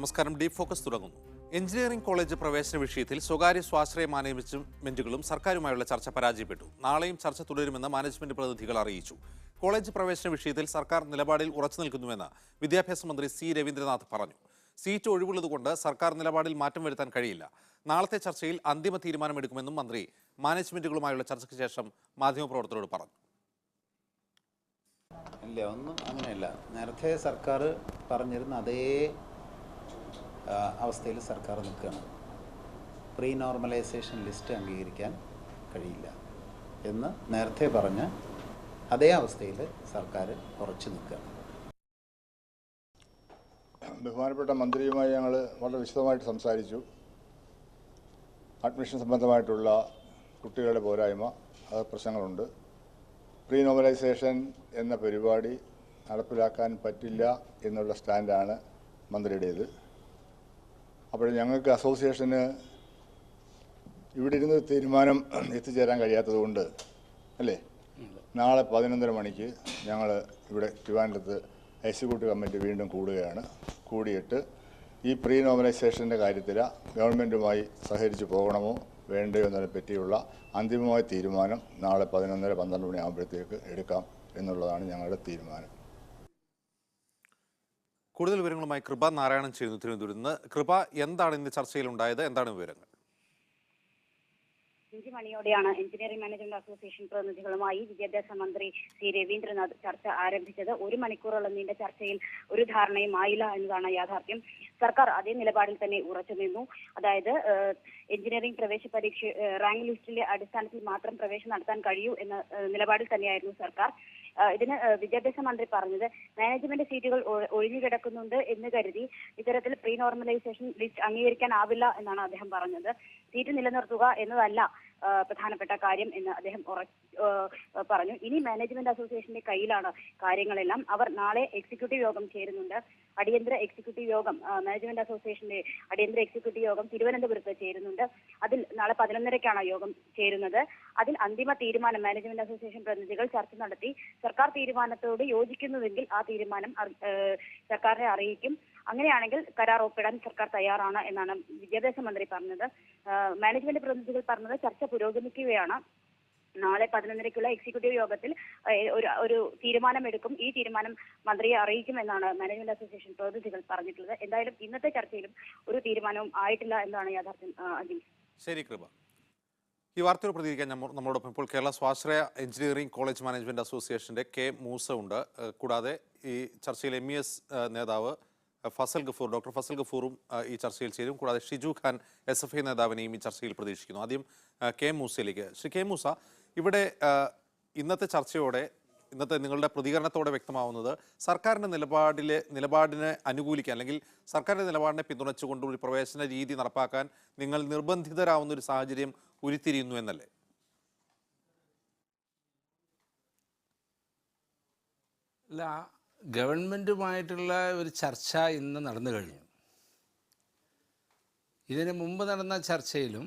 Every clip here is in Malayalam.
നമസ്കാരം. ഡീപ് ഫോക്കസ് തുടങ്ങുന്നു. എഞ്ചിനീയറിംഗ് കോളേജ് പ്രവേശന വിഷയത്തിൽ സ്വകാര്യ സ്വാശ്രയ മാനേജ്മെന്റുകളും സർക്കാരുമായുള്ള ചർച്ച പരാജയപ്പെട്ടു. നാളെയും ചർച്ച തുടരുമെന്ന് മാനേജ്മെന്റ് പ്രതിനിധികൾ അറിയിച്ചു. കോളേജ് പ്രവേശന വിഷയത്തിൽ സർക്കാർ നിലപാടിൽ ഉറച്ചു നിൽക്കുന്നുവെന്ന് വിദ്യാഭ്യാസ മന്ത്രി സി. രവീന്ദ്രനാഥ് പറഞ്ഞു. സീറ്റ് ഒഴിവുള്ളതുകൊണ്ട് സർക്കാർ നിലപാടിൽ മാറ്റം വരുത്താൻ കഴിയില്ല. നാളത്തെ ചർച്ചയിൽ അന്തിമ തീരുമാനമെടുക്കുമെന്നും മന്ത്രി മാനേജ്മെന്റുകളുമായുള്ള ചർച്ചയ്ക്ക് ശേഷം മാധ്യമപ്രവർത്തകരോട് പറഞ്ഞു. ഇല്ല ഒന്നും അങ്ങനെയല്ല. നേരത്തെ സർക്കാർ പറഞ്ഞിരുന്ന അതേ അവസ്ഥയിൽ സർക്കാർ നിൽക്കുകയാണ്. പ്രീ നോർമലൈസേഷൻ ലിസ്റ്റ് അംഗീകരിക്കാൻ കഴിയില്ല എന്ന് നേരത്തെ പറഞ്ഞ അതേ അവസ്ഥയിൽ സർക്കാർ ഉറച്ചു നിൽക്കുകയാണ്. ബഹുമാനപ്പെട്ട മന്ത്രിയുമായി ഞങ്ങൾ വളരെ വിശദമായിട്ട് സംസാരിച്ചു. അഡ്മിഷൻ സംബന്ധമായിട്ടുള്ള കുട്ടികളുടെ പോരായ്മ അത് പ്രശ്നങ്ങളുണ്ട്. പ്രീ നോമലൈസേഷൻ എന്ന പരിപാടി നടപ്പിലാക്കാൻ പറ്റില്ല എന്നുള്ള സ്റ്റാൻഡാണ് മന്ത്രിയുടേത്. അപ്പോൾ ഞങ്ങൾക്ക് അസോസിയേഷന് ഇവിടെ ഇരുന്ന് തീരുമാനം എത്തിച്ചേരാൻ കഴിയാത്തതുകൊണ്ട് അല്ലേ? നാളെ പതിനൊന്നര മണിക്ക് ഞങ്ങൾ ഇവിടെ ട്രിവാൻഡ്രത്ത് എക്സിക്യൂട്ടീവ് കമ്മിറ്റി വീണ്ടും കൂടുകയാണ്. കൂടിയിട്ട് ഈ പ്രീ നോമലൈസേഷന്റെ കാര്യത്തിൽ ഗവൺമെന്റുമായി സഹകരിച്ച് പോകണമോ വേണ്ടയോ എന്നതിനെ പറ്റിയുള്ള അന്തിമമായ തീരുമാനം നാളെ പതിനൊന്നര പന്ത്രണ്ട് മണിയാകുമ്പോഴത്തേക്ക് എടുക്കാം എന്നുള്ളതാണ് ഞങ്ങളുടെ തീരുമാനം. കൂടുതൽ വിവരങ്ങളുമായി കൃപ നാരായണൻ ചെയ്യുന്നു തിരുവനന്തപുരത്ത് നിന്ന്. കൃപ എന്താണ് ഇന്ന് ചർച്ചയിൽ ഉണ്ടായത് എന്താണ് വിവരങ്ങൾ? മണിയോടെയാണ് എഞ്ചിനീയറിംഗ് മാനേജ്മെന്റ് അസോസിയേഷൻ പ്രതിനിധികളുമായി വിദ്യാഭ്യാസ മന്ത്രി സി രവീന്ദ്രനാഥ് ചർച്ച ആരംഭിച്ചത്. ഒരു മണിക്കൂറോളം നീണ്ട ചർച്ചയിൽ ഒരു ധാരണയും ആയില്ല എന്നതാണ് യാഥാർത്ഥ്യം. സർക്കാർ അതേ നിലപാടിൽ തന്നെ ഉറച്ചു നിന്നു. അതായത് എഞ്ചിനീയറിംഗ് പ്രവേശ പരീക്ഷ റാങ്ക് ലിസ്റ്റിലെ അടിസ്ഥാനത്തിൽ മാത്രം പ്രവേശനം നടത്താൻ കഴിയൂ എന്ന നിലപാടിൽ തന്നെയായിരുന്നു സർക്കാർ. ഇതിന് വിദ്യാഭ്യാസ മന്ത്രി പറഞ്ഞത് മാനേജ്മെന്റ് സീറ്റുകൾ ഒഴിഞ്ഞു കിടക്കുന്നുണ്ട് എന്ന് കരുതി ഇത്തരത്തിൽ പ്രീ നോർമലൈസേഷൻ ലിസ്റ്റ് അംഗീകരിക്കാനാവില്ല എന്നാണ് അദ്ദേഹം പറഞ്ഞത്. സീറ്റ് നിലനിർത്തുക എന്നതല്ല പ്രധാനപ്പെട്ട കാര്യം എന്ന് അദ്ദേഹം പറഞ്ഞു. ഇനി മാനേജ്മെന്റ് അസോസിയേഷന്റെ കയ്യിലാണ് കാര്യങ്ങളെല്ലാം. അവർ നാളെ എക്സിക്യൂട്ടീവ് യോഗം ചേരുന്നുണ്ട്. അടിയന്തര എക്സിക്യൂട്ടീവ് യോഗം മാനേജ്മെന്റ് അസോസിയേഷന്റെ അടിയന്തര എക്സിക്യൂട്ടീവ് യോഗം തിരുവനന്തപുരത്ത് ചേരുന്നുണ്ട്. അതിൽ നാളെ പതിനൊന്നരയ്ക്കാണ് യോഗം ചേരുന്നത്. അതിൽ അന്തിമ തീരുമാനം മാനേജ്മെന്റ് അസോസിയേഷൻ പ്രതിനിധികൾ ചർച്ച നടത്തി. സർക്കാർ തീരുമാനത്തോട് യോജിക്കുന്നുവെങ്കിൽ ആ തീരുമാനം സർക്കാരിനെ അറിയിക്കും. അങ്ങനെയാണെങ്കിൽ കരാർ ഒപ്പിടാൻ സർക്കാർ തയ്യാറാണ് എന്നാണ് വിദ്യാഭ്യാസ മന്ത്രി പറഞ്ഞത്. മാനേജ്മെന്റ് പ്രതിനിധികൾ പറഞ്ഞത് ചർച്ച പുരോഗമിക്കുകയാണ്. നാളെ പതിനൊന്നരയ്ക്കുള്ള എക്സിക്യൂട്ടീവ് യോഗത്തിൽ ഒരു തീരുമാനം എടുക്കും ഈ തീരുമാനം മന്ത്രിയെ അറിയിക്കുമെന്നാണ് മാനേജ്മെന്റ് അസോസിയേഷൻ പ്രതിനിധികൾ പറഞ്ഞിട്ടുള്ളത്. എന്തായാലും ഇന്നത്തെ ചർച്ചയിലും ഒരു തീരുമാനവും ആയിട്ടില്ല എന്നാണ് യാഥാർത്ഥ്യം ശരി കൃപ. ഈ വാർത്തയോട് പ്രതികരിക്കാൻ നമ്മ- നമ്മളോടൊപ്പം ഇപ്പോൾ കേരള സ്വാശ്രയ എഞ്ചിനീയറിംഗ് കോളേജ് മാനേജ്മെന്റ് അസോസിയേഷന്റെ കെ മൂസ ഉണ്ട്. കൂടാതെ ഈ ചർച്ചയിൽ എം എസ് നേതാവ് ഫസൽ ഗഫൂർ ഡോക്ടർ ഫസൽ ഗഫൂറും ഈ ചർച്ചയിൽ ചേരും. കൂടാതെ Shiju Khan S F I നേതാവിനെയും ഈ ചർച്ചയിൽ പ്രതീക്ഷിക്കുന്നു. ആദ്യം കെ മൂസയിലേക്ക്. ശ്രീ കെ മൂസ ഇവിടെ ഇന്നത്തെ ചർച്ചയോടെ ഇന്നത്തെ നിങ്ങളുടെ പ്രതികരണത്തോടെ വ്യക്തമാവുന്നത് സർക്കാരിന്റെ നിലപാടിലെ നിലപാടിനെ അനുകൂലിക്കാൻ അല്ലെങ്കിൽ സർക്കാരിന്റെ നിലപാടിനെ പിന്തുണച്ചുകൊണ്ട് ഒരു പ്രവേശന രീതി നടപ്പാക്കാൻ നിങ്ങൾ നിർബന്ധിതരാവുന്ന ഒരു സാഹചര്യം ഉരുത്തിരിയുന്നു എന്നല്ലേ? അല്ല ഗവൺമെന്റുമായിട്ടുള്ള ഒരു ചർച്ച ഇന്ന് നടന്നു കഴിഞ്ഞു. ഇതിന് മുമ്പ് നടന്ന ചർച്ചയിലും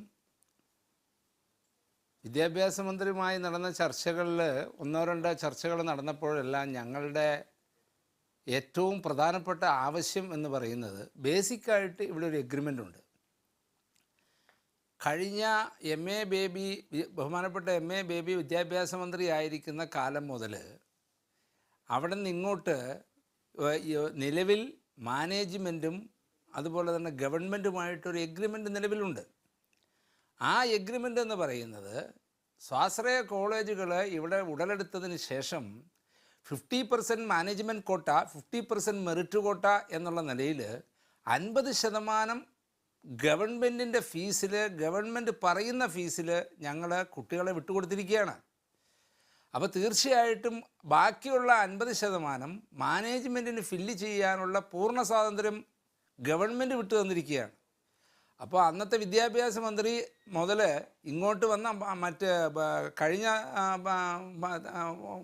വിദ്യാഭ്യാസ മന്ത്രിയുമായി നടന്ന ചർച്ചകളിൽ ഒന്നോ രണ്ടോ ചർച്ചകൾ നടന്നപ്പോഴെല്ലാം ഞങ്ങളുടെ ഏറ്റവും പ്രധാനപ്പെട്ട ആവശ്യം എന്ന് പറയുന്നത് ബേസിക്കായിട്ട് ഇവിടെ ഒരു എഗ്രിമെന്റ് ഉണ്ട്. കഴിഞ്ഞ എം എ ബേബി ബഹുമാനപ്പെട്ട എം എ ബേബി വിദ്യാഭ്യാസ മന്ത്രി ആയിരിക്കുന്ന കാലം മുതൽ അവിടെ നിന്ന് ഇങ്ങോട്ട് നിലവിൽ മാനേജ്മെന്റും അതുപോലെ തന്നെ ഗവൺമെന്റുമായിട്ടൊരു എഗ്രിമെന്റ് നിലവിലുണ്ട്. ആ എഗ്രിമെന്റ് എന്ന് പറയുന്നത് സ്വാശ്രയ കോളേജുകൾ ഇവിടെ ഉടലെടുത്തതിന് ശേഷം fifty percent management quota fifty percent merit quota എന്നുള്ള നിലയിൽ അൻപത് ശതമാനം ഗവൺമെന്റിന്റെ ഫീസിൽ ഗവൺമെന്റ് പറയുന്ന ഫീസിൽ ഞങ്ങൾ കുട്ടികളെ വിട്ടുകൊടുത്തിരിക്കുകയാണ്. അപ്പോൾ തീർച്ചയായിട്ടും ബാക്കിയുള്ള അൻപത് ശതമാനം മാനേജ്മെന്റിന് ഫില്ല് ചെയ്യാനുള്ള പൂർണ സ്വാതന്ത്ര്യം ഗവൺമെന്റ് വിട്ടു തന്നിരിക്കുകയാണ്. അപ്പോൾ അന്നത്തെ വിദ്യാഭ്യാസ മന്ത്രി മുതൽ ഇങ്ങോട്ട് വന്ന മറ്റ് കഴിഞ്ഞ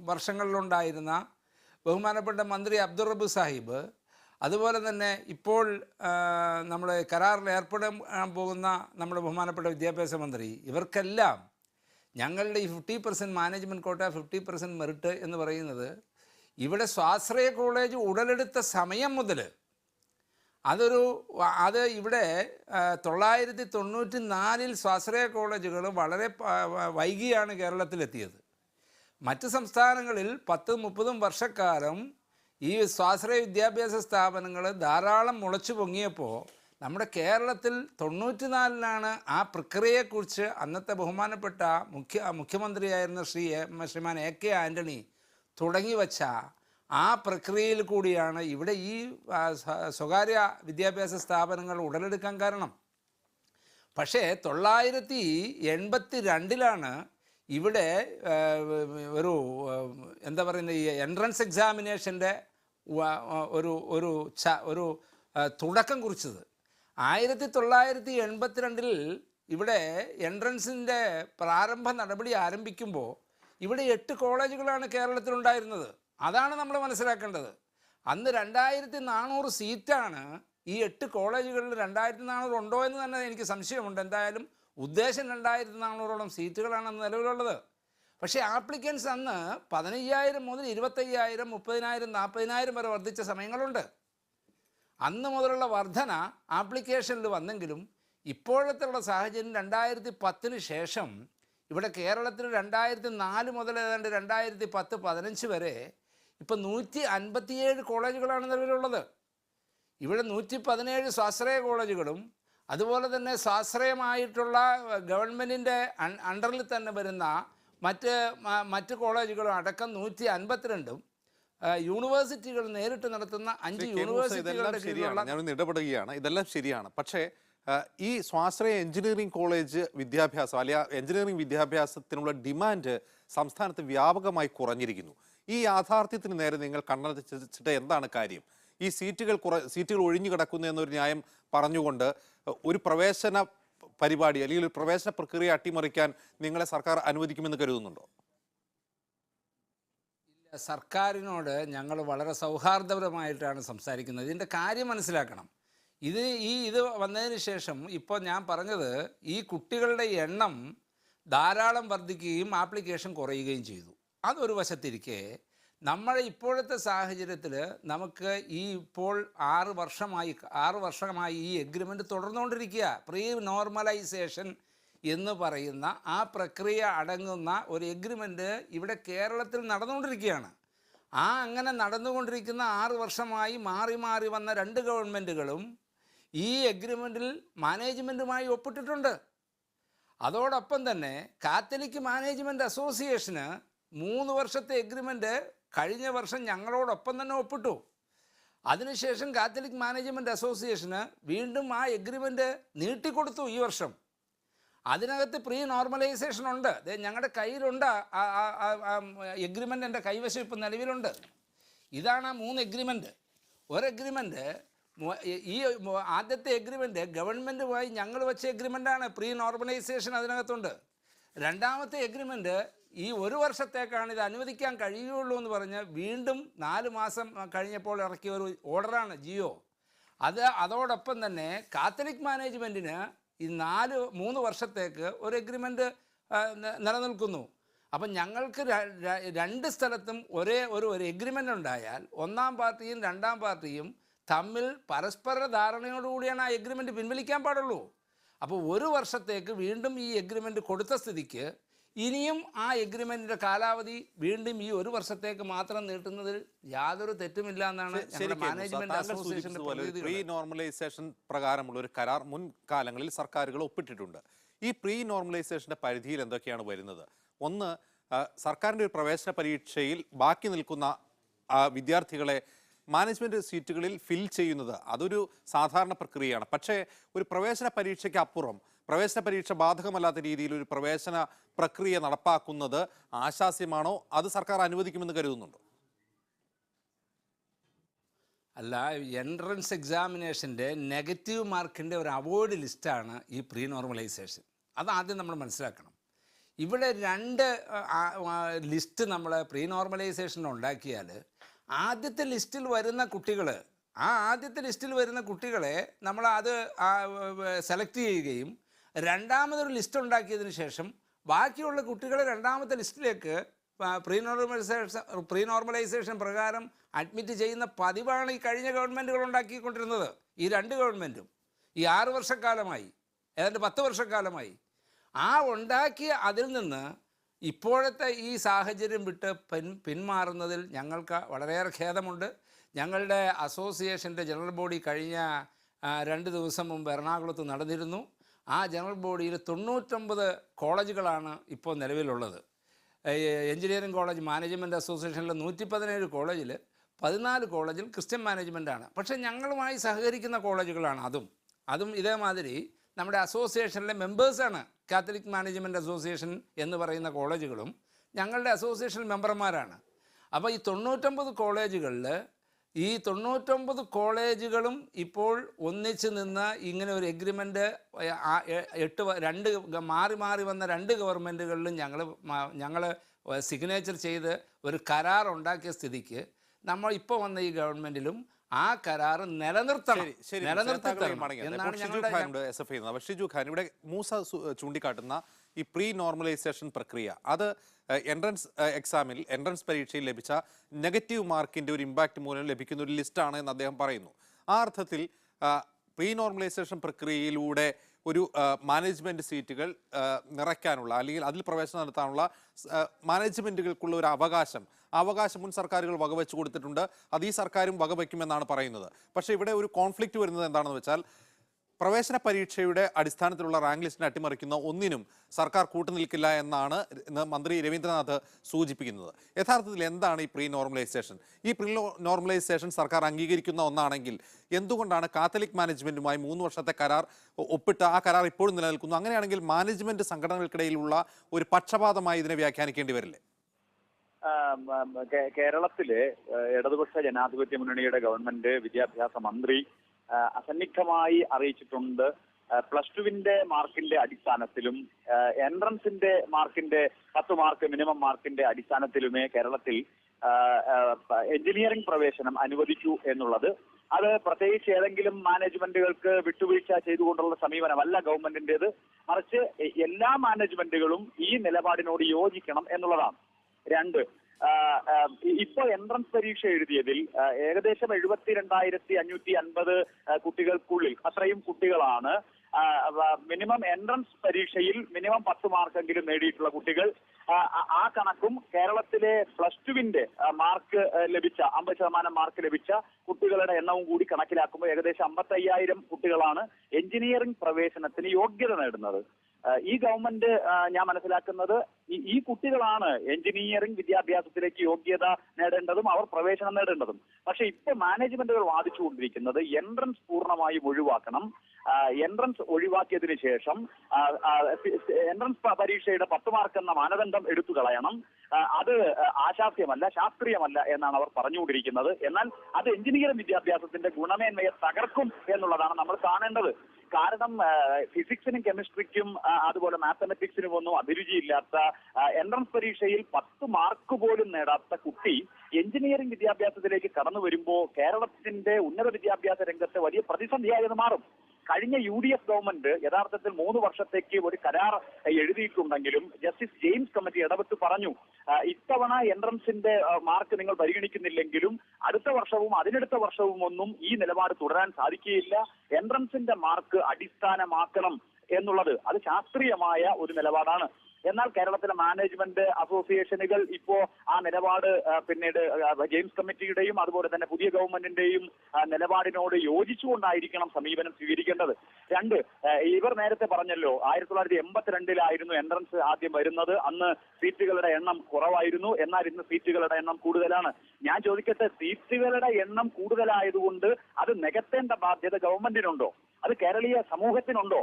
വർഷങ്ങളിലുണ്ടായിരുന്ന ബഹുമാനപ്പെട്ട മന്ത്രി അബ്ദുൾ റബ്ബു സാഹിബ് അതുപോലെ തന്നെ ഇപ്പോൾ നമ്മൾ കരാറിൽ ഏർപ്പെടാൻ പോകുന്ന നമ്മുടെ ബഹുമാനപ്പെട്ട വിദ്യാഭ്യാസ മന്ത്രി ഇവർക്കെല്ലാം ഞങ്ങളുടെ ഈ fifty percent management quota fifty percent merit എന്ന് പറയുന്നത് ഇവിടെ സ്വാശ്രയ കോളേജ് ഉടലെടുത്ത സമയം മുതൽ അതൊരു അത് ഇവിടെ തൊള്ളായിരത്തി തൊണ്ണൂറ്റി നാലിൽ സ്വാശ്രയ കോളേജുകൾ വളരെ വൈകിയാണ് കേരളത്തിലെത്തിയത്. മറ്റ് സംസ്ഥാനങ്ങളിൽ പത്തും മുപ്പതും വർഷക്കാലം ഈ സ്വാശ്രയ വിദ്യാഭ്യാസ സ്ഥാപനങ്ങൾ ധാരാളം മുളച്ചു പൊങ്ങിയപ്പോൾ നമ്മുടെ കേരളത്തിൽ തൊണ്ണൂറ്റിനാലിലാണ് ആ പ്രക്രിയയെക്കുറിച്ച് അന്നത്തെ ബഹുമാനപ്പെട്ട മുഖ്യ മുഖ്യമന്ത്രിയായിരുന്ന ശ്രീ ശ്രീമാൻ എ കെ ആന്റണി തുടങ്ങി വച്ച ആ പ്രക്രിയയിൽ കൂടിയാണ് ഇവിടെ ഈ സ്വകാര്യ വിദ്യാഭ്യാസ സ്ഥാപനങ്ങൾ ഉടലെടുക്കാൻ കാരണം. പക്ഷേ തൊള്ളായിരത്തി എൺപത്തി രണ്ടിലാണ് ഇവിടെ ഒരു എന്താ പറയുന്നത് ഈ എൻട്രൻസ് എക്സാമിനേഷന്റെ ഒരു ഒരു ച ഒരു തുടക്കം കുറിച്ചത്. ആയിരത്തി തൊള്ളായിരത്തി എൺപത്തിരണ്ടിൽ ഇവിടെ എൻട്രൻസിന്റെ പ്രാരംഭ നടപടി ആരംഭിക്കുമ്പോൾ ഇവിടെ എട്ട് കോളേജുകളാണ് കേരളത്തിലുണ്ടായിരുന്നത്. അതാണ് നമ്മൾ മനസ്സിലാക്കേണ്ടത്. അന്ന് രണ്ടായിരത്തി നാനൂറ് സീറ്റാണ് ഈ എട്ട് കോളേജുകളിൽ രണ്ടായിരത്തി നാനൂറ് ഉണ്ടോ എന്ന് തന്നെ എനിക്ക് സംശയമുണ്ട്. എന്തായാലും ഉദ്ദേശം രണ്ടായിരത്തി നാനൂറോളം സീറ്റുകളാണ് അന്ന് നിലവിലുള്ളത്. പക്ഷേ ആപ്ലിക്കൻസ് അന്ന് പതിനയ്യായിരം മുതൽ ഇരുപത്തയ്യായിരം മുപ്പതിനായിരം നാൽപ്പതിനായിരം വരെ വർദ്ധിച്ച സമയങ്ങളുണ്ട്. അന്ന് മുതലുള്ള വർധന ആപ്ലിക്കേഷനിൽ വന്നെങ്കിലും ഇപ്പോഴത്തെ ഉള്ള സാഹചര്യം രണ്ടായിരത്തി പത്തിന് ശേഷം ഇവിടെ കേരളത്തിൽ രണ്ടായിരത്തി നാല് മുതൽ ഏതാണ്ട് രണ്ടായിരത്തി പത്ത് പതിനഞ്ച് വരെ ഇപ്പം നൂറ്റി അൻപത്തിയേഴ് കോളേജുകളാണ് നിലവിലുള്ളത്. ഇവിടെ നൂറ്റി പതിനേഴ് സ്വാശ്രയ കോളേജുകളും അതുപോലെ തന്നെ സ്വാശ്രയമായിട്ടുള്ള ഗവൺമെന്റിന്റെ അണ്ടറിൽ തന്നെ വരുന്ന മറ്റ് മറ്റ് കോളേജുകളും അടക്കം നൂറ്റി അൻപത്തിരണ്ടും യൂണിവേഴ്സിറ്റികൾ നേരിട്ട് നടത്തുന്ന അഞ്ച് യൂണിവേഴ്സിറ്റികളുടെ ശരിയാണ്. ഞാനൊന്ന് ഇടപെടുകയാണ്. ഇതെല്ലാം ശരിയാണ്. പക്ഷേ ഈ സ്വാശ്രയ എഞ്ചിനീയറിംഗ് കോളേജ് വിദ്യാഭ്യാസം അല്ലെങ്കിൽ എഞ്ചിനീയറിംഗ് വിദ്യാഭ്യാസത്തിനുള്ള ഡിമാൻഡ് സംസ്ഥാനത്ത് വ്യാപകമായി കുറഞ്ഞിരിക്കുന്നു. ഈ യാഥാർത്ഥ്യത്തിന് നേരെ നിങ്ങൾ കണ്ണടച്ചിട്ട് എന്താണ് കാര്യം? ഈ സീറ്റുകൾ കുറ സീറ്റുകൾ ഒഴിഞ്ഞു കിടക്കുന്നു എന്നൊരു ന്യായം പറഞ്ഞുകൊണ്ട് ഒരു പ്രവേശന പരിപാടി അല്ലെങ്കിൽ ഒരു പ്രവേശന പ്രക്രിയ അട്ടിമറിക്കാൻ നിങ്ങളെ സർക്കാർ അനുവദിക്കുമെന്ന് കരുതുന്നുണ്ടോ? സർക്കാരിനോട് ഞങ്ങൾ വളരെ സൗഹാർദ്ദപരമായിട്ടാണ് സംസാരിക്കുന്നത്. ഇതിന്റെ കാര്യം മനസ്സിലാക്കണം. ഇത് ഈ ഇത് വന്നതിന് ശേഷം ഇപ്പോൾ ഞാൻ പറഞ്ഞത് ഈ കുട്ടികളുടെ എണ്ണം ധാരാളം വർദ്ധിക്കുകയും ആപ്ലിക്കേഷൻ കുറയുകയും ചെയ്തു. അതൊരു വശത്തിരിക്കെ നമ്മുടെ ഇപ്പോഴത്തെ സാഹചര്യത്തിൽ നമുക്ക് ഈ ഇപ്പോൾ ആറ് വർഷമായി ആറ് വർഷമായി ഈ എഗ്രിമെന്റ് തുടർന്നുകൊണ്ടിരിക്കുക പ്രീ നോർമലൈസേഷൻ എന്ന് പറയുന്ന ആ പ്രക്രിയ അടങ്ങുന്ന ഒരു എഗ്രിമെന്റ് ഇവിടെ കേരളത്തിൽ നടന്നുകൊണ്ടിരിക്കുകയാണ്. ആ അങ്ങനെ നടന്നുകൊണ്ടിരിക്കുന്ന ആറ് വർഷമായി മാറി മാറി വന്ന രണ്ട് ഗവൺമെന്റുകളും ഈ എഗ്രിമെന്റിൽ മാനേജ്മെന്റുമായി ഒപ്പിട്ടിട്ടുണ്ട്. അതോടൊപ്പം തന്നെ കാത്തലിക് മാനേജ്മെന്റ് അസോസിയേഷന് മൂന്ന് വർഷത്തെ എഗ്രിമെന്റ് കഴിഞ്ഞ വർഷം ഞങ്ങളോടൊപ്പം തന്നെ ഒപ്പിട്ടു. അതിനുശേഷം കാത്തലിക് മാനേജ്മെന്റ് അസോസിയേഷന് വീണ്ടും ആ എഗ്രിമെന്റ് നീട്ടിക്കൊടുത്തു ഈ വർഷം. അതിനകത്ത് പ്രീ നോർമലൈസേഷൻ ഉണ്ട് ഞങ്ങളുടെ കയ്യിലുണ്ട് എഗ്രിമെന്റ് എന്റെ കൈവശം ഇപ്പം നിലവിലുണ്ട്. ഇതാണ് ആ മൂന്ന് എഗ്രിമെന്റ് ഒരു എഗ്രിമെന്റ് ഈ ആദ്യത്തെ എഗ്രിമെന്റ് ഗവൺമെന്റുമായി ഞങ്ങൾ വെച്ച എഗ്രിമെന്റാണ് പ്രീ നോർമലൈസേഷൻ അതിനകത്തുണ്ട്. രണ്ടാമത്തെ എഗ്രിമെന്റ് ഈ ഒരു വർഷത്തേക്കാണ് ഇത് അനുവദിക്കാൻ കഴിയുള്ളൂ എന്ന് പറഞ്ഞ് വീണ്ടും നാല് മാസം കഴിഞ്ഞപ്പോൾ ഇറക്കിയ ഒരു ഓർഡറാണ് ജിയോ. അത് അതോടൊപ്പം തന്നെ കാത്തലിക് മാനേജ്മെന്റിന് ഈ നാല് മൂന്ന് വർഷത്തേക്ക് ഒരു എഗ്രിമെന്റ് നിലനിൽക്കുന്നു. അപ്പം ഞങ്ങൾക്ക് രണ്ട് സ്ഥലത്തും ഒരേ ഒരു ഒരു എഗ്രിമെന്റ് ഉണ്ടായാൽ ഒന്നാം പാർട്ടിയും രണ്ടാം പാർട്ടിയും തമ്മിൽ പരസ്പര ധാരണയോടുകൂടിയാണ് ആ എഗ്രിമെന്റ് പിൻവലിക്കാൻ പാടുള്ളൂ. അപ്പോൾ ഒരു വർഷത്തേക്ക് വീണ്ടും ഈ എഗ്രിമെന്റ് കൊടുത്ത സ്ഥിതിക്ക് ഇനിയും ആ എഗ്രിമെന്റിന്റെ കാലാവധി വീണ്ടും ഈ ഒരു വർഷത്തേക്ക് മാത്രം നീട്ടുന്നതിൽ യാതൊരു തെറ്റുമില്ല എന്നാണ് മാനേജ്മെന്റ് പ്രീ നോർമലൈസേഷൻ പ്രകാരമുള്ള ഒരു കരാർ മുൻകാലങ്ങളിൽ സർക്കാരുകൾ ഒപ്പിട്ടിട്ടുണ്ട്. ഈ പ്രീ നോർമലൈസേഷന്റെ പരിധിയിൽ എന്തൊക്കെയാണ് വരുന്നത്? ഒന്ന് സർക്കാരിന്റെ സർക്കാരിന്റെ ഒരു പ്രവേശന പരീക്ഷയിൽ ബാക്കി നിൽക്കുന്ന വിദ്യാർത്ഥികളെ മാനേജ്മെന്റ് സീറ്റുകളിൽ ഫിൽ ചെയ്യുന്നത് അതൊരു സാധാരണ പ്രക്രിയയാണ്. പക്ഷേ ഒരു പ്രവേശന പരീക്ഷയ്ക്ക് അപ്പുറം പ്രവേശന പരീക്ഷ ബാധകമല്ലാത്ത രീതിയിൽ ഒരു പ്രവേശന പ്രക്രിയ നടപ്പാക്കുന്നത് ആശാസ്യമാണോ? അത് സർക്കാർ അനുവദിക്കുമെന്ന് കരുതുന്നുണ്ടോ? അല്ല എൻട്രൻസ് എക്സാമിനേഷന്റെ നെഗറ്റീവ് മാർക്കിന്റെ ഒരു അവോയ്ഡ് ലിസ്റ്റാണ് ഈ പ്രീ നോർമലൈസേഷൻ അത് ആദ്യം നമ്മൾ മനസ്സിലാക്കണം. ഇവിടെ രണ്ട് ലിസ്റ്റ് നമ്മൾ പ്രീ നോർമലൈസേഷൻ ഉണ്ടാക്കിയാൽ ആദ്യത്തെ ലിസ്റ്റിൽ വരുന്ന കുട്ടികൾ ആ ആദ്യത്തെ ലിസ്റ്റിൽ വരുന്ന കുട്ടികളെ നമ്മൾ അത് സെലക്ട് ചെയ്യുകയും രണ്ടാമതൊരു ലിസ്റ്റ് ഉണ്ടാക്കിയതിന് ശേഷം ബാക്കിയുള്ള കുട്ടികളെ രണ്ടാമത്തെ ലിസ്റ്റിലേക്ക് പ്രീ നോർമലൈസേഷൻ പ്രീ നോർമലൈസേഷൻ പ്രകാരം അഡ്മിറ്റ് ചെയ്യുന്ന പതിവാണ് ഈ കഴിഞ്ഞ ഗവൺമെന്റുകൾ ഉണ്ടാക്കിക്കൊണ്ടിരുന്നത്. ഈ രണ്ട് ഗവൺമെന്റും ഈ ആറ് വർഷക്കാലമായി ഏതാണ്ട് പത്ത് വർഷക്കാലമായി. ആ ഉണ്ടാക്കിയ അതിൽ നിന്ന് ഇപ്പോഴത്തെ ഈ സാഹചര്യം വിട്ട് പിൻ പിന്മാറുന്നതിൽ ഞങ്ങൾക്ക് വളരെയേറെ ഖേദമുണ്ട്. ഞങ്ങളുടെ അസോസിയേഷന്റെ ജനറൽ ബോഡി കഴിഞ്ഞ രണ്ട് ദിവസം മുമ്പ് എറണാകുളത്ത് നടന്നിരുന്നു. ആ ജനറൽ ബോഡിയിൽ തൊണ്ണൂറ്റൊമ്പത് കോളേജുകളാണ് ഇപ്പോൾ നിലവിലുള്ളത്. എഞ്ചിനീയറിംഗ് കോളേജ് മാനേജ്മെന്റ് അസോസിയേഷനിലെ നൂറ്റി പതിനേഴ് കോളേജിൽ പതിനാല് കോളേജിൽ ക്രിസ്ത്യൻ മാനേജ്മെന്റാണ് പക്ഷേ ഞങ്ങളുമായി സഹകരിക്കുന്ന കോളേജുകളാണ് അതും. അതും ഇതേമാതിരി നമ്മുടെ അസോസിയേഷനിലെ മെമ്പേഴ്സാണ്. കാത്തലിക് മാനേജ്മെന്റ് അസോസിയേഷൻ എന്ന് പറയുന്ന കോളേജുകളും ഞങ്ങളുടെ അസോസിയേഷൻ മെമ്പർമാരാണ്. അപ്പോൾ ഈ തൊണ്ണൂറ്റൊമ്പത് കോളേജുകളിൽ ഈ തൊണ്ണൂറ്റൊമ്പത് കോളേജുകളും ഇപ്പോൾ ഒന്നിച്ച് നിന്ന് ഇങ്ങനെ ഒരു എഗ്രിമെന്റ് എട്ട് രണ്ട് മാറി മാറി വന്ന രണ്ട് ഗവൺമെന്റുകളിലും ഞങ്ങൾ ഞങ്ങൾ സിഗ്നേച്ചർ ചെയ്ത് ഒരു കരാർ ഉണ്ടാക്കിയ സ്ഥിതിക്ക് നമ്മൾ ഇപ്പോൾ വന്ന ഈ ഗവൺമെന്റിലും ആ കരാർ നിലനിർത്തണം. നിലനിർത്തി ഷിജു ഖാൻ ഇവിടെ മൂസ ചൂണ്ടിക്കാട്ടുന്ന ഈ പ്രീ നോർമലൈസേഷൻ പ്രക്രിയ. അത് എൻട്രൻസ് എക്സാമിൽ എൻട്രൻസ് പരീക്ഷയിൽ ലഭിച്ച നെഗറ്റീവ് മാർക്കിന്റെ ഒരു ഇമ്പാക്റ്റ് മൂലം ലഭിക്കുന്ന ഒരു ലിസ്റ്റാണ് എന്ന് അദ്ദേഹം പറയുന്നു. ആ അർത്ഥത്തിൽ പ്രീ നോർമലൈസേഷൻ പ്രക്രിയയിലൂടെ ഒരു മാനേജ്മെന്റ് സീറ്റുകൾ നിറയ്ക്കാനുള്ള അല്ലെങ്കിൽ അതിൽ പ്രവേശനം നടത്താനുള്ള മാനേജ്മെന്റുകൾക്കുള്ള ഒരു അവകാശം അവകാശം മുൻ സർക്കാരുകൾ വകവെച്ച് കൊടുത്തിട്ടുണ്ട്. അത് ഈ സർക്കാരും വകവയ്ക്കുമെന്നാണ് പറയുന്നത്. പക്ഷേ ഇവിടെ ഒരു കോൺഫ്ലിക്റ്റ് വരുന്നത് എന്താണെന്ന് വെച്ചാൽ പ്രവേശന പരീക്ഷയുടെ അടിസ്ഥാനത്തിലുള്ള റാങ്ക് ലിസ്റ്റിനെ അട്ടിമറിക്കുന്ന ഒന്നിനും സർക്കാർ കൂട്ടുനിൽക്കില്ല എന്നാണ് മന്ത്രി രവീന്ദ്രനാഥ് സൂചിപ്പിക്കുന്നത്. യഥാർത്ഥത്തിൽ എന്താണ് ഈ പ്രീ നോർമലൈസേഷൻ ഈ പ്രീ നോർമലൈസേഷൻ സർക്കാർ അംഗീകരിക്കുന്ന ഒന്നാണെങ്കിൽ എന്തുകൊണ്ടാണ് കാത്തലിക് മാനേജ്മെന്റുമായി മൂന്ന് വർഷത്തെ കരാർ ഒപ്പിട്ട് ആ കരാർ ഇപ്പോഴും നിലനിൽക്കുന്നു? അങ്ങനെയാണെങ്കിൽ മാനേജ്മെന്റ് സംഘടനകൾക്കിടയിലുള്ള ഒരു പക്ഷപാതമായി ഇതിനെ വ്യാഖ്യാനിക്കേണ്ടി വരില്ലേ? കേരളത്തിലെ ഇടതുപക്ഷ ജനാധിപത്യ മുന്നണിയുടെ ഗവൺമെന്റ് വിദ്യാഭ്യാസ മന്ത്രി അസന്നിഗ്ധമായി അറിയിച്ചിട്ടുണ്ട്. പ്ലസ് ടുവിന്റെ മാർക്കിന്റെ അടിസ്ഥാനത്തിലും എൻട്രൻസിന്റെ മാർക്കിന്റെ പത്ത് മാർക്ക് മിനിമം മാർക്കിന്റെ അടിസ്ഥാനത്തിലുമേ കേരളത്തിൽ എഞ്ചിനീയറിംഗ് പ്രവേശനം അനുവദിക്കൂ എന്നുള്ളത്. അത് പ്രത്യേകിച്ച് ഏതെങ്കിലും മാനേജ്മെന്റുകൾക്ക് വിട്ടുവീഴ്ച ചെയ്തുകൊണ്ടുള്ള സമീപനമല്ല ഗവൺമെന്റിന്റേത്. മറിച്ച് എല്ലാ മാനേജ്മെന്റുകളും ഈ നിലപാടിനോട് യോജിക്കണം എന്നുള്ളതാണ്. രണ്ട് ആ, എൻട്രൻസ് പരീക്ഷ എഴുതിയതിൽ ഏകദേശം എഴുപത്തിരണ്ടായിരത്തി അഞ്ഞൂറ്റി അൻപത് കുട്ടികൾക്കുള്ളിൽ അത്രയും കുട്ടികളാണ്. മിനിമം എൻട്രൻസ് പരീക്ഷയിൽ മിനിമം പത്ത് മാർക്കെങ്കിലും നേടിയിട്ടുള്ള കുട്ടികൾ. ആ, കണക്കും കേരളത്തിലെ പ്ലസ് ടുവിന്റെ മാർക്ക് ലഭിച്ച അമ്പത് ശതമാനം മാർക്ക് ലഭിച്ച കുട്ടികളുടെ എണ്ണവും കൂടി കണക്കിലാക്കുമ്പോൾ ഏകദേശം അമ്പത്തയ്യായിരം കുട്ടികളാണ് എഞ്ചിനീയറിംഗ് പ്രവേശനത്തിന് യോഗ്യത നേടുന്നത്. ഈ ഗവൺമെന്റ് ഞാൻ മനസ്സിലാക്കുന്നത് ഈ- കുട്ടികളാണ് എഞ്ചിനീയറിംഗ് വിദ്യാഭ്യാസത്തിലേക്ക് യോഗ്യത നേടേണ്ടതും അവർ പ്രവേശനം നേടേണ്ടതും. പക്ഷെ ഇപ്പൊ മാനേജ്മെന്റുകൾ വാദിച്ചുകൊണ്ടിരിക്കുന്നത് എൻട്രൻസ് പൂർണമായും ഒഴിവാക്കണം. എൻട്രൻസ് ഒഴിവാക്കിയതിനു ശേഷം എൻട്രൻസ് പരീക്ഷയുടെ പത്ത് മാർക്ക് എന്ന മാനദണ്ഡം എടുത്തു കളയണം അത് ആശാസ്യമല്ല ശാസ്ത്രീയമല്ല എന്നാണ് അവർ പറഞ്ഞുകൊണ്ടിരിക്കുന്നത്. എന്നാൽ അത് എഞ്ചിനീയറിംഗ് വിദ്യാഭ്യാസത്തിന്റെ ഗുണമേന്മയെ തകർക്കും എന്നുള്ളതാണ് നമ്മൾ കാണേണ്ടത്. കാരണം ഫിസിക്സിനും കെമിസ്ട്രിക്കും അതുപോലെ മാത്തമെറ്റിക്സിനും ഒന്നും അഭിരുചിയില്ലാത്ത എൻട്രൻസ് പരീക്ഷയിൽ പത്ത് മാർക്ക് പോലും നേടാത്ത കുട്ടി എഞ്ചിനീയറിംഗ് വിദ്യാഭ്യാസത്തിലേക്ക് കടന്നു വരുമ്പോൾ കേരളത്തിന്റെ ഉന്നത വിദ്യാഭ്യാസ രംഗത്ത് വലിയ പ്രതിസന്ധിയായി മാറും. കഴിഞ്ഞ യു ഡി എഫ് ഗവൺമെന്റ് യഥാർത്ഥത്തിൽ മൂന്ന് വർഷത്തേക്ക് ഒരു കരാർ എഴുതിയിട്ടുണ്ടെങ്കിലും ജസ്റ്റിസ് ജെയിംസ് കമ്മിറ്റി ഇടപെട്ട് പറഞ്ഞു ഇത്തവണ എൻട്രൻസിന്റെ മാർക്ക് നിങ്ങൾ പരിഗണിക്കുന്നില്ലെങ്കിലും അടുത്ത വർഷവും അതിനടുത്ത വർഷവും ഒന്നും ഈ നിലപാട് തുടരാൻ സാധിക്കുകയില്ല. എൻട്രൻസിന്റെ മാർക്ക് അടിസ്ഥാനമാക്കണം എന്നുള്ളത് അത് ശാസ്ത്രീയമായ ഒരു നിലപാടാണ്. എന്നാൽ കേരളത്തിലെ മാനേജ്മെന്റ് അസോസിയേഷനുകൾ ഇപ്പോ ആ നിലപാട് പിന്നീട് ജെയിംസ് കമ്മിറ്റിയുടെയും അതുപോലെ തന്നെ പുതിയ ഗവൺമെന്റിന്റെയും നിലപാടിനോട് യോജിച്ചുകൊണ്ടായിരിക്കണം സമീപനം സ്വീകരിക്കേണ്ടത്. രണ്ട് ഇവർ നേരത്തെ പറഞ്ഞല്ലോ ആയിരത്തി തൊള്ളായിരത്തി എൺപത്തിരണ്ടിലായിരുന്നു എൻട്രൻസ് ആദ്യം വരുന്നത്. അന്ന് സീറ്റുകളുടെ എണ്ണം കുറവായിരുന്നു. എന്നാൽ ഇന്ന് സീറ്റുകളുടെ എണ്ണം കൂടുതലാണ്. ഞാൻ ചോദിക്കട്ടെ സീറ്റുകളുടെ എണ്ണം കൂടുതലായതുകൊണ്ട് അത് നികത്തേണ്ട ബാധ്യത ഗവൺമെന്റിനുണ്ടോ? അത് കേരളീയ സമൂഹത്തിനുണ്ടോ?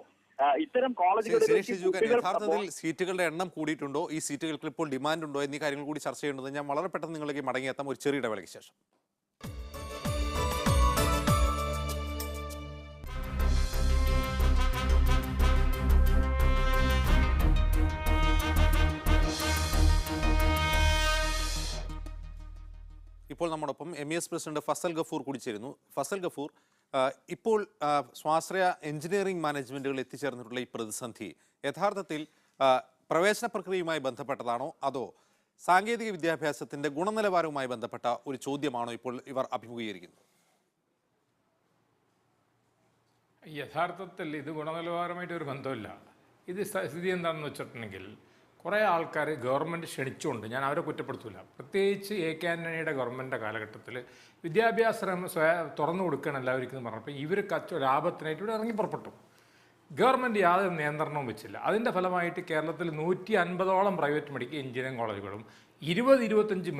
ഇത്തരം കോളേജുകളിൽ യഥാർത്ഥത്തിൽ സീറ്റുകളുടെ എണ്ണം കൂടിയിട്ടുണ്ടോ? ഈ സീറ്റുകൾക്ക് ഇപ്പോൾ ഡിമാൻഡ് ഉണ്ടോ? എന്നീ കാര്യങ്ങൾ കൂടി ചർച്ച ചെയ്യേണ്ടത് ഞാൻ വളരെ പെട്ടെന്ന് നിങ്ങളിലേക്ക് മടങ്ങിയെത്താം. ഒരു ചെറിയ ഇടവേളയ്ക്ക് ശേഷം. ഇപ്പോൾ നമ്മോടൊപ്പം M S president Fazal Gafoor കൂടി ചേരുന്നു ഫസൽ ഗഫൂർ ഇപ്പോൾ സ്വാശ്രയ എഞ്ചിനീയറിംഗ് മാനേജ്മെന്റുകൾ എത്തിച്ചേർന്നിട്ടുള്ള ഈ പ്രതിസന്ധി യഥാർത്ഥത്തിൽ പ്രവേശന പ്രക്രിയയുമായി ബന്ധപ്പെട്ടതാണോ? അതോ സാങ്കേതിക വിദ്യാഭ്യാസത്തിന്റെ ഗുണനിലവാരവുമായി ബന്ധപ്പെട്ട ഒരു ചോദ്യമാണോ ഇപ്പോൾ ഇവർ അഭിമുഖീകരിക്കുന്നത്? യഥാർത്ഥത്തിൽ ഇത് ഗുണനിലവാരമായിട്ട് ഒരു ബന്ധമില്ല. ഇത് സ്ഥ- സ്ഥിതി എന്താണെന്ന് വെച്ചിട്ടുണ്ടെങ്കിൽ കുറേ ആൾക്കാർ ഗവൺമെന്റ് ക്ഷണിച്ചുകൊണ്ട് ഞാൻ അവരെ കുറ്റപ്പെടുത്തില്ല പ്രത്യേകിച്ച് എ കെ ആന്റണിയുടെ ഗവൺമെന്റിന്റെ കാലഘട്ടത്തിൽ വിദ്യാഭ്യാസ സ്വയ തുറന്നു കൊടുക്കണം എല്ലാവർക്കും എന്ന് പറഞ്ഞപ്പോൾ ഇവർ കച്ച ലാഭത്തിനായിട്ട് ഇവിടെ ഇറങ്ങി പുറപ്പെട്ടു. ഗവൺമെന്റ് യാതൊരു നിയന്ത്രണവും വെച്ചില്ല. അതിന്റെ ഫലമായിട്ട് കേരളത്തിൽ നൂറ്റി അൻപതോളം പ്രൈവറ്റ് മെഡിക്കൽ എഞ്ചിനീയറിംഗ് കോളേജുകളും ഇരുപത് ഇരുപത്തഞ്ച്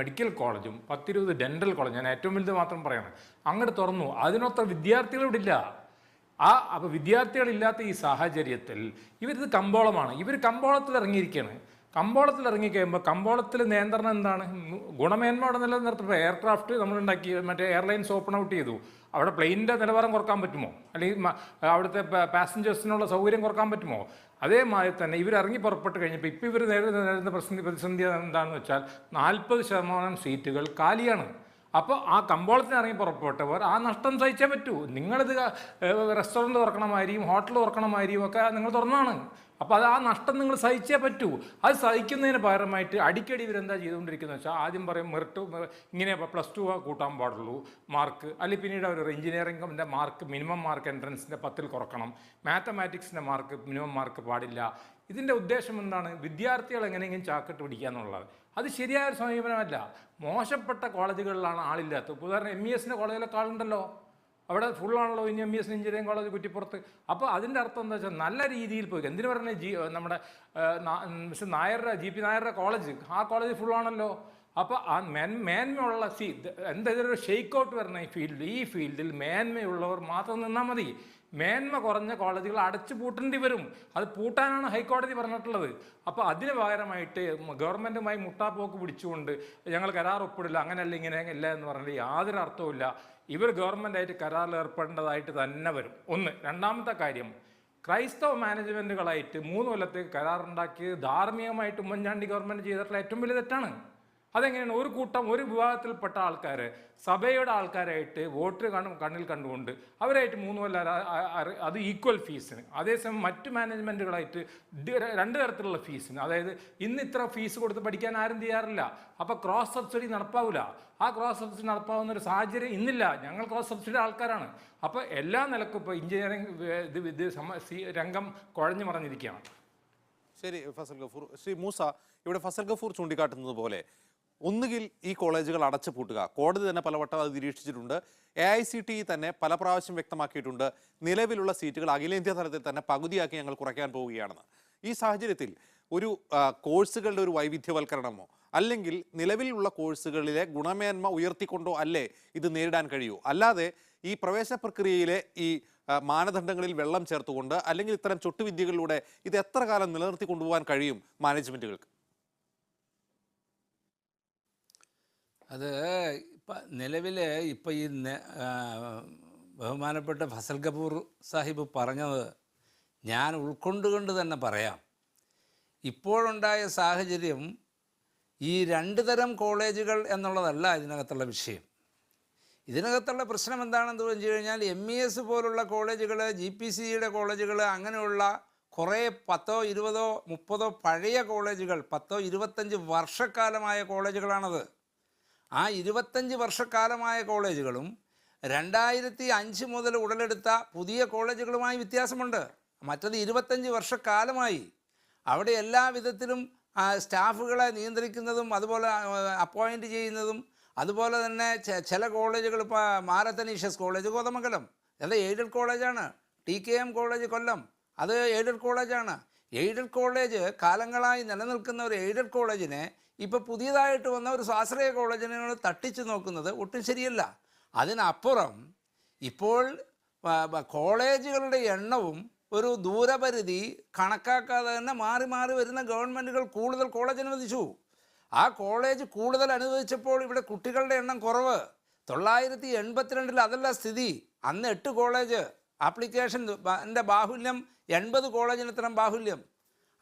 മെഡിക്കൽ കോളേജും പത്തിരുപത് ഡെന്റൽ കോളേജ് ഞാൻ ഏറ്റവും വലുത് മാത്രം പറയണം. അങ്ങോട്ട് തുറന്നു. അതിനൊത്ത വിദ്യാർത്ഥികൾ ഇവിടെ ഇല്ല. ആ അപ്പോൾ വിദ്യാർത്ഥികളില്ലാത്ത ഈ സാഹചര്യത്തിൽ ഇവരിത് കമ്പോളമാണ്. ഇവർ കമ്പോളത്തിൽ ഇറങ്ങിയിരിക്കുകയാണ് കമ്പോളത്തിൽ ഇറങ്ങിക്കഴിയുമ്പോൾ കമ്പോളത്തിൽ നിയന്ത്രണം എന്താണ്? ഗുണമേന്മ ഗുണമേന്മയോടെ നിലനിർത്തുമ്പോൾ എയർക്രാഫ്റ്റ് നമ്മൾ ഉണ്ടാക്കി മറ്റേ എയർലൈൻസ് ഓപ്പൺ ഔട്ട് ചെയ്തു. അവിടെ പ്ലെയിനിന്റെ നിലവാരം കുറയ്ക്കാൻ പറ്റുമോ? അല്ലെങ്കിൽ അവിടുത്തെ പാസഞ്ചേഴ്സിനുള്ള സൗകര്യം കുറയ്ക്കാൻ പറ്റുമോ? അതേമാതിരി തന്നെ ഇവർ ഇറങ്ങി പുറപ്പെട്ട് കഴിഞ്ഞപ്പോൾ ഇപ്പോൾ ഇവർ നേരിടുന്ന പ്രതിസന്ധി എന്താണെന്ന് വെച്ചാൽ നാൽപ്പത് ശതമാനം സീറ്റുകൾ കാലിയാണ്. അപ്പോൾ ആ കമ്പോളത്തിന് ഇറങ്ങി പുറപ്പെട്ടവർ ആ നഷ്ടം സഹിച്ചേ പറ്റൂ. നിങ്ങളിത് റെസ്റ്റോറന്റ് തുറക്കണമായിരിക്കും ഹോട്ടൽ തുറക്കണമായിരിക്കും ഒക്കെ നിങ്ങൾ തുറന്നാണ്. അപ്പോൾ അത് ആ നഷ്ടം നിങ്ങൾ സഹിച്ചേ പറ്റൂ. അത് സഹിക്കുന്നതിന് പകരമായിട്ട് അടിക്കടി ഇവരെന്താ ചെയ്തുകൊണ്ടിരിക്കുന്നത് വെച്ചാൽ ആദ്യം പറയും മെറിറ്റ് ഇങ്ങനെ പ്ലസ് ടു കൂട്ടാൻ പാടുള്ളൂ മാർക്ക് അല്ലെങ്കിൽ പിന്നീട് അവർ എഞ്ചിനീയറിംഗിന്റെ മാർക്ക് മിനിമം മാർക്ക് എൻട്രൻസിന്റെ പത്തിൽ കുറക്കണം. മാത്തമാറ്റിക്സിന്റെ മാർക്ക് മിനിമം മാർക്ക് പാടില്ല. ഇതിന്റെ ഉദ്ദേശം എന്താണ്? വിദ്യാർത്ഥികൾ എങ്ങനെയെങ്കിലും ചാക്കിട്ട് പിടിക്കുക എന്നുള്ളത്. അത് ശരിയായ സമീപനമല്ല. മോശപ്പെട്ട കോളേജുകളിലാണ് ആളില്ലാത്തത്. ഉദാഹരണം എം ഇ എസിന്റെ കോളേജിലൊക്കെ ആളുണ്ടല്ലോ അവിടെ ഫുള്ളാണല്ലോ ഇനി എം എസ് എഞ്ചിനീയറിംഗ് കോളേജ് കുറ്റിപ്പുറത്ത്. അപ്പോൾ അതിന്റെ അർത്ഥം എന്താ വെച്ചാൽ നല്ല രീതിയിൽ പോയി. എന്തിനു പറഞ്ഞ ജി നമ്മുടെ മിസ്റ്റർ നായരുടെ ജി പി നായരുടെ കോളേജ് ആ കോളേജ് ഫുള്ളാണല്ലോ അപ്പോൾ ആ മേൻ മേന്മയുള്ള സി എന്തെങ്കിലും ഒരു ഷെയ്ക്ക് ഔട്ട് വരുന്ന ഈ ഫീൽഡിൽ ഈ ഫീൽഡിൽ മേന്മയുള്ളവർ മാത്രം നിന്നാൽ മതി. മേന്മ കുറഞ്ഞ കോളേജുകൾ അടച്ചു പൂട്ടേണ്ടി വരും. അത് പൂട്ടാനാണ് ഹൈക്കോടതി പറഞ്ഞിട്ടുള്ളത്. അപ്പോൾ അതിന് പകരമായിട്ട് ഗവൺമെന്റുമായി മുട്ടാപ്പോക്ക് പിടിച്ചുകൊണ്ട് ഞങ്ങൾ കരാർ ഒപ്പിടില്ല അങ്ങനെയല്ല ഇങ്ങനെ ഇല്ല എന്ന് പറഞ്ഞാൽ യാതൊരു അർത്ഥവുമില്ല. ഇവർ ഗവൺമെന്റായിട്ട് കരാറിൽ ഏർപ്പെടേണ്ടതായിട്ട് തന്നെ വരും. ഒന്ന് രണ്ടാമത്തെ കാര്യം ക്രൈസ്തവ മാനേജ്മെന്റുകളായിട്ട് മൂന്ന് കൊല്ലത്തേക്ക് കരാറുണ്ടാക്കിയത് ധാർമ്മികമായിട്ട് ഉമ്മൻചാണ്ടി ഗവൺമെന്റ് ചെയ്തിട്ടുള്ള ഏറ്റവും വലിയ തെറ്റാണ്. അതെങ്ങനെയാണ്? ഒരു കൂട്ടം ഒരു വിഭാഗത്തിൽപ്പെട്ട ആൾക്കാർ സഭയുടെ ആൾക്കാരായിട്ട് വോട്ട് കണ്ണു കണ്ണിൽ കണ്ടുകൊണ്ട് അവരായിട്ട് മൂന്ന് കൊല്ലം അത് ഈക്വൽ ഫീസിന് അതേസമയം മറ്റ് മാനേജ്മെന്റുകളായിട്ട് രണ്ട് തരത്തിലുള്ള ഫീസിന് അതായത് ഇന്ന് ഇത്ര ഫീസ് കൊടുത്ത് പഠിക്കാൻ ആരും ചെയ്യാറില്ല അപ്പോൾ ക്രോസ് സബ്സിഡി നടപ്പാവില്ല ആ ക്രോസ് സബ്സിഡി നടപ്പാവുന്ന ഒരു സാഹചര്യം ഇന്നില്ല. ഞങ്ങൾ ക്രോസ് സബ്സിഡി ആൾക്കാരാണ്. അപ്പോൾ എല്ലാ നിലക്കും ഇപ്പോൾ എഞ്ചിനീയറിംഗ് ഇത് ഇത് രംഗം കുഴഞ്ഞു മറിഞ്ഞിരിക്കുകയാണ്. ശരി ഫസൽ ഗഫൂർ. ശ്രീ മൂസ ഇവിടെ ഫസൽ ഗഫൂർ ചൂണ്ടിക്കാട്ടുന്നത് പോലെ ഒന്നുകിൽ ഈ കോളേജുകൾ അടച്ചു പൂട്ടുക. കോടതി തന്നെ പലവട്ടം അത് നിരീക്ഷിച്ചിട്ടുണ്ട്. എ ഐ സി ടി തന്നെ പല പ്രാവശ്യം വ്യക്തമാക്കിയിട്ടുണ്ട്. നിലവിലുള്ള സീറ്റുകൾ അഖിലേന്ത്യാ തലത്തിൽ തന്നെ പകുതിയാക്കി ഞങ്ങൾ കുറയ്ക്കാൻ പോവുകയാണെന്ന്. ഈ സാഹചര്യത്തിൽ ഒരു കോഴ്സുകളുടെ ഒരു വൈവിധ്യവൽക്കരണമോ അല്ലെങ്കിൽ നിലവിലുള്ള കോഴ്സുകളിലെ ഗുണമേന്മ ഉയർത്തിക്കൊണ്ടോ അല്ലേ ഇത് നേരിടാൻ കഴിയൂ? അല്ലാതെ ഈ പ്രവേശന പ്രക്രിയയിലെ ഈ മാനദണ്ഡങ്ങളിൽ വെള്ളം ചേർത്തുകൊണ്ട് അല്ലെങ്കിൽ ഇത്തരം ചൊട്ടുവിദ്യകളിലൂടെ ഇത് എത്ര കാലം നിലനിർത്തി കൊണ്ടുപോകാൻ കഴിയും മാനേജ്മെന്റുകൾക്ക്? അത് ഇപ്പം നിലവിൽ ഇപ്പം ഈ ബഹുമാനപ്പെട്ട ഫസൽ കപൂർ സാഹിബ് പറഞ്ഞത് ഞാൻ ഉൾക്കൊണ്ടുകൊണ്ട് തന്നെ പറയാം. ഇപ്പോഴുണ്ടായ സാഹചര്യം ഈ രണ്ട് തരം കോളേജുകൾ എന്നുള്ളതല്ല ഇതിനകത്തുള്ള വിഷയം. ഇതിനകത്തുള്ള പ്രശ്നം എന്താണെന്ന് വെച്ച് കഴിഞ്ഞാൽ എം ഇ എസ് പോലുള്ള കോളേജുകൾ ജി പി സിയുടെ കോളേജുകൾ അങ്ങനെയുള്ള കുറേ പത്തോ ഇരുപതോ മുപ്പതോ പഴയ കോളേജുകൾ പത്തോ ഇരുപത്തഞ്ച് വർഷക്കാലമായ കോളേജുകളാണത്. ആ ഇരുപത്തഞ്ച് വർഷക്കാലമായ കോളേജുകളും രണ്ടായിരത്തി അഞ്ച് മുതൽ ഉടലെടുത്ത പുതിയ കോളേജുകളുമായി വ്യത്യാസമുണ്ട്. മറ്റത് ഇരുപത്തഞ്ച് വർഷക്കാലമായി അവിടെ എല്ലാ വിധത്തിലും സ്റ്റാഫുകളെ നിയന്ത്രിക്കുന്നതും അതുപോലെ അപ്പോയിന്റ് ചെയ്യുന്നതും അതുപോലെ തന്നെ ചില കോളേജുകൾ ഇപ്പോൾ മാരത്തനീഷ്യസ് കോളേജ് കോതമംഗലം. അത് എയ്ഡഡ് കോളേജാണ്. T K M college Kollam. അത് എയ്ഡഡ് കോളേജാണ്. എയ്ഡഡ് കോളേജ് കാലങ്ങളായി നിലനിൽക്കുന്ന ഒരു എയ്ഡഡ് കോളേജിനെ ഇപ്പോൾ പുതിയതായിട്ട് വന്ന ഒരു സ്വാശ്രയ കോളേജിനെ തട്ടിച്ചു നോക്കുന്നത് ഒട്ടും ശരിയല്ല. അതിനപ്പുറം ഇപ്പോൾ കോളേജുകളുടെ എണ്ണവും ഒരു ദൂരപരിധി കണക്കാക്കാതെ തന്നെ മാറി മാറി വരുന്ന ഗവൺമെന്റുകൾ കൂടുതൽ കോളേജ് അനുവദിച്ചു. ആ കോളേജ് കൂടുതൽ അനുവദിച്ചപ്പോൾ ഇവിടെ കുട്ടികളുടെ എണ്ണം കുറവ്. തൊള്ളായിരത്തി എൺപത്തിരണ്ടിൽ അതല്ല സ്ഥിതി. അന്ന് എട്ട് കോളേജ്. ആപ്ലിക്കേഷൻ എന്റെ ബാഹുല്യം എൺപത് കോളേജിന് ഇത്തരം ബാഹുല്യം.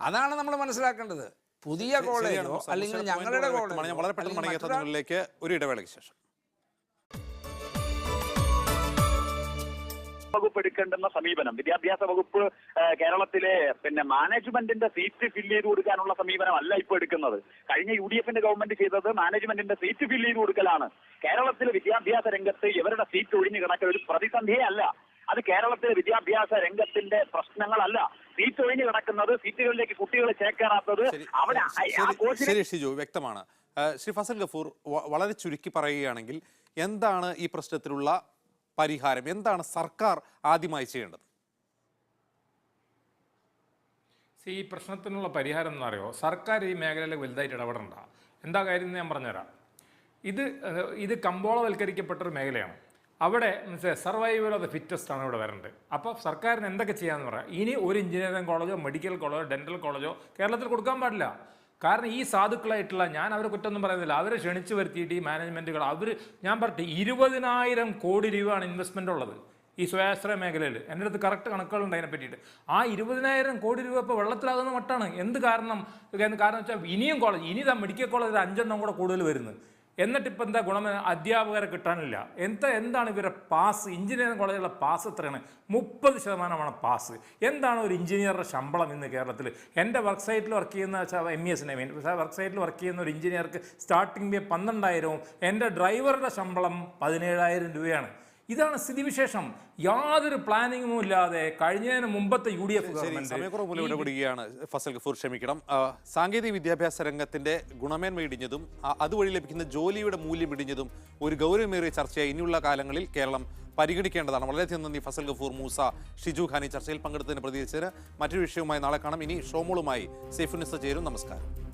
അതാണ് നമ്മൾ മനസ്സിലാക്കേണ്ടത്. പുതിയ കോളേജോ അല്ലെങ്കിൽ ഞങ്ങളുടെ കോളേജ് വളരെ പെട്ടെന്ന് ഒരു ഇടവേളയ്ക്ക് ശേഷം. വകുപ്പ് എടുക്കേണ്ടുന്ന സമീപനം. വിദ്യാഭ്യാസ വകുപ്പ് കേരളത്തിലെ പിന്നെ മാനേജ്മെന്റിന്റെ സീറ്റ് ഫില്ല് ചെയ്ത് കൊടുക്കാനുള്ള സമീപനമല്ല ഇപ്പോൾ എടുക്കുന്നത്. കഴിഞ്ഞ യു ഡി എഫിന്റെ ഗവൺമെന്റ് ചെയ്തത് മാനേജ്മെന്റിന്റെ സീറ്റ് ഫില്ല് ചെയ്ത് കൊടുക്കലാണ്. കേരളത്തിലെ വിദ്യാഭ്യാസ രംഗത്ത് ഇവരുടെ സീറ്റ് ഒഴിഞ്ഞു കിടക്കുന്ന ഒരു പ്രതിസന്ധിയേ അല്ല. അത് കേരളത്തിലെ വിദ്യാഭ്യാസ രംഗത്തിന്റെ പ്രശ്നങ്ങളല്ല. സീറ്റ് ഒഴിഞ്ഞു കിടക്കുന്നത് സീറ്റുകളിലേക്ക് കുട്ടികളെ ചേക്കേറാത്തത് ശരി അവിടെ ശരി, ഷിജു വ്യക്തമാണ്. ശ്രീ ഫസൽ ഗഫൂർ വളരെ ചുരുക്കി പറയുകയാണെങ്കിൽ എന്താണ് ഈ പ്രശ്നത്തിലുള്ള പരിഹാരം? എന്താണ് സർക്കാർ ആദ്യമായി ചെയ്യേണ്ടത്? ഈ പ്രശ്നത്തിനുള്ള പരിഹാരം എന്ന് അറിയോ സർക്കാർ ഈ മേഖലയിൽ വലുതായിട്ട് ഇടപെടണ്ട. എന്താ കാര്യം എന്ന് ഞാൻ പറഞ്ഞുതരാം. ഇത് ഇത് ഇത് കമ്പോളവൽക്കരിക്കപ്പെട്ടൊരു മേഖലയാണ്. അവിടെ സർവൈവൽ ഓഫ് ദ ഫിറ്റസ്റ്റ് ആണ് ഇവിടെ വരേണ്ടത്. അപ്പോൾ സർക്കാരിന് എന്തൊക്കെ ചെയ്യാമെന്ന് പറയാം. ഇനി ഒരു എഞ്ചിനീയറിംഗ് കോളേജോ മെഡിക്കൽ കോളേജോ ഡെന്റൽ കോളേജോ കേരളത്തിൽ കൊടുക്കാൻ പാടില്ല. കാരണം ഈ സാധുക്കളായിട്ടുള്ള ഞാൻ അവരെ കുറ്റമൊന്നും പറയുന്നില്ല. അവരെ ക്ഷണിച്ചു വരുത്തിയിട്ട് ഈ മാനേജ്മെന്റുകൾ അവർ ഞാൻ പറഞ്ഞിട്ട് ഇരുപതിനായിരം കോടി രൂപയാണ് ഇൻവെസ്റ്റ്മെന്റ് ഉള്ളത് ഈ സ്വയാശ്രയ മേഖലയിൽ. എന്റെ അടുത്ത് കറക്റ്റ് കണക്കുകളുണ്ട് അതിനെ പറ്റിയിട്ട്. ആ ഇരുപതിനായിരം കോടി രൂപ ഇപ്പോൾ വെള്ളത്തിലാകുന്ന മട്ടാണ്. എന്ത് കാരണം? കാരണം വെച്ചാൽ ഇനിയും കോളേജ് ഇനി മെഡിക്കൽ കോളേജിൽ അഞ്ചെണ്ണം കൂടെ കൂടുതൽ വരുന്നത്. എന്നിട്ട് ഇപ്പം എന്താ ഗുണം? അധ്യാപകരെ കിട്ടാനില്ല. എന്താ എന്താണ് ഇവരുടെ പാസ് എഞ്ചിനീയറിംഗ് കോളേജിലുള്ള പാസ് എത്രയാണ്? മുപ്പത് ശതമാനമാണ് പാസ് എന്താണ് ഒരു എഞ്ചിനീയറുടെ ശമ്പളം ഇന്ന് കേരളത്തിൽ എന്റെ വർക്ക് സൈറ്റിൽ വർക്ക് ചെയ്യുന്ന എം ഇ എസിനെ മീൻ വർക്ക് സൈറ്റിൽ വർക്ക് ചെയ്യുന്ന ഒരു എഞ്ചിനീയർക്ക് സ്റ്റാർട്ടിംഗ് പേ പന്ത്രണ്ടായിരവും എന്റെ ഡ്രൈവറുടെ ശമ്പളം പതിനേഴായിരം രൂപയാണ്. ഇതാണ് സ്ഥിതിവിശേഷം. യാതൊരു പ്ലാനിങ്ങും ഇല്ലാതെ കഴിഞ്ഞതിന് മുമ്പത്തെ യു ഡി എഫ് സമയക്കുറവ് ഇടപെടുകയാണ് ഫസൽ ഗഫൂർ ക്ഷമിക്കണം. സാങ്കേതിക വിദ്യാഭ്യാസ രംഗത്തിന്റെ ഗുണമേന്മ ഇടിഞ്ഞതും അതുവഴി ലഭിക്കുന്ന ജോലിയുടെ മൂല്യം ഇടിഞ്ഞതും ഒരു ഗൗരവമേറിയ ചർച്ചയായി ഇനിയുള്ള കാലങ്ങളിൽ കേരളം പരിഗണിക്കേണ്ടതാണ്. വളരെയധികം നന്ദി ഫസൽ ഗഫൂർ മൂസ ഷിജു ഖാൻ ഈ ചർച്ചയിൽ പങ്കെടുത്തതിന് പ്രതികരിച്ചതിന്. മറ്റൊരു വിഷയവുമായി നാളെ കാണാം. ഇനി ഷോമോളുമായി സേഫുനിസ ചേരും. നമസ്കാരം.